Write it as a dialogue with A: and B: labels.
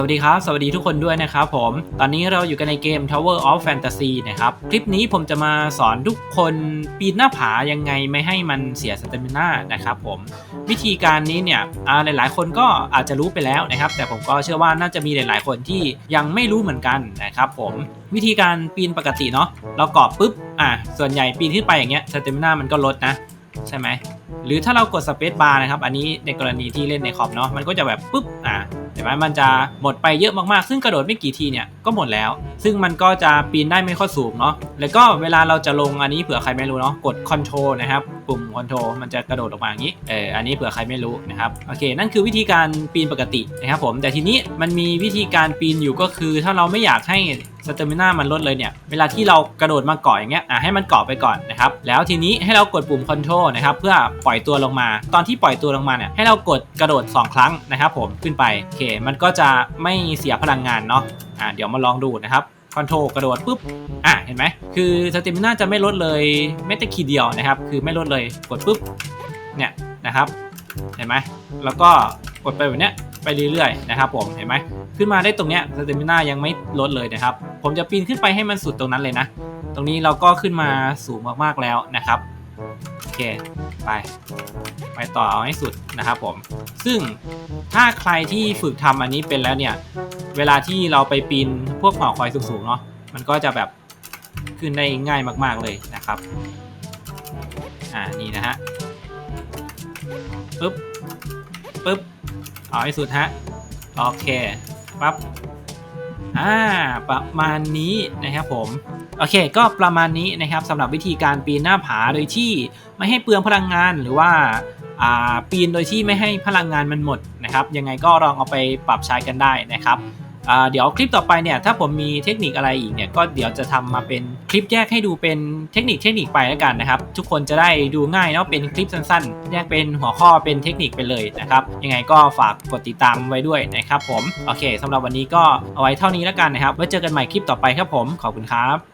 A: สวัสดีครับ สวัสดีทุกคนด้วยนะครับผม ตอนนี้เราอยู่กันในเกม Tower of Fantasy นะครับ คลิปนี้ผมจะมาสอนทุกคนปีนหน้าผายังไงไม่ให้มันเสียสเตมินานะครับผม วิธีการนี้เนี่ยอ่าหลายๆ คนก็อาจจะรู้ไปแล้วนะครับ แต่ผมก็เชื่อว่าน่าจะมีหลาย ๆ คนที่ยังไม่รู้เหมือนกันนะครับผม วิธีการปีนปกติเนาะ เรากาะปุ๊บ อะ ส่วนใหญ่ปีนขึ้นไปอย่างเงี้ยสเตมินามันก็ลดนะ ใช่ไหม หรือถ้าเรากดสเปซบาร์นะครับ อันนี้ในกรณีที่เล่นในคอมเนาะ มันก็จะแบบปุ๊บ อะ ห็นไหมมันจะหมดไปเยอะมากๆ ซึ่งกระโดดไม่กี่ทีเนี่ยก็หมดแล้ว ซึ่งมันก็จะปีนได้ไม่ค่อยสูงเนาะแล้วก็เวลาเราจะลงอันนี้เผื่อใครไม่รู้เนาะกด Control นะครับปุ่ม Control มันจะกระโดดออกมาอย่างนี้เอออันนี้เผื่อใครไม่รู้นะครับโอเค นั่นคือวิธีการปีนปกตินะครับผมแต่ทีนี้มันมีวิธีการปีนอยู่ก็คือ ถ้าเราไม่อยากให้สเตมินามันลดเลยเนี่ย เวลาที่เรากระโดดมาเกาะอย่างเงี้ย อะให้มันเกาะไปก่อนนะครับ แล้วทีนี้ให้เรากดปุ่ม Control นะครับ เพื่อปล่อยตัวลงมา ตอนที่ปล่อยตัวลงมาเนี่ย ให้เรากดกระโดด 2 ครั้งนะครับผม ขึ้นไป โอเคมันก็จะไม่เสียพลังงานเนาะอะเดี๋ยวมาลองดูนะครับคอนโทรลกระโดดปุ๊บอะเห็นไหมคือสเตมินาจะไม่ลดเลยแม้แต่ขีดเดียวนะครับ คือไม่ลดเลยกดปุ๊บเนี่ยนะครับ เห็นไหมแล้วก็กดไปแบบเนี้ยไปเรื่อยๆนะครับผมเห็นไหมขึ้นมาได้ตรงเนี้ยสเตมินายังไม่ลดเลยนะครับ ผมจะปีนขึ้นไปให้มันสุดตรงนั้นเลยนะ ตรงนี้เราก็ขึ้นมาสูงมากๆแล้วนะครับ โอเคไป ไปต่อเอาให้สุดนะครับผม ซึ่งถ้าใครที่ฝึกทำอันนี้เป็นแล้วเนี่ย เวลาที่เราไปปีนพวกหอคอยสูงๆเนาะมันก็จะแบบขึ้นได้ง่ายมาก ๆเลยนะครับอ่านี่นะฮะปึ๊บปึ๊บเอาให้สุดฮะโอเคปั๊บ อ่าประมาณนี้นะครับผมโอเค ก็ประมาณนี้นะครับสำหรับวิธีการปีนหน้าผาโดยที่ไม่ให้เปลืองพลังงานหรือว่าอ่าปีนโดยที่ไม่ให้พลังงานมันหมดนะครับ ยังไงก็ลองเอาไปปรับใช้กันได้นะครับ เดี๋ยวคลิปต่อไปเนี่ยถ้าผมมีเทคนิคอะไรอีกเนี่ยก็เดี๋ยวจะทำมาเป็นคลิปแยกให้ดูเป็นเทคนิคเทคนิคไปแล้วกันนะครับทุกคนจะได้ดูง่ายเนาะเป็นคลิปสั้นๆ แยกเป็นหัวข้อเป็นเทคนิคไปเลยนะครับยังไงก็ฝากกดติดตามไว้ด้วยนะครับผมโอเคสำหรับวันนี้ก็เอาไว้เท่านี้แล้วกันนะครับไว้เจอกันใหม่คลิปต่อไปครับผมขอบคุณครับ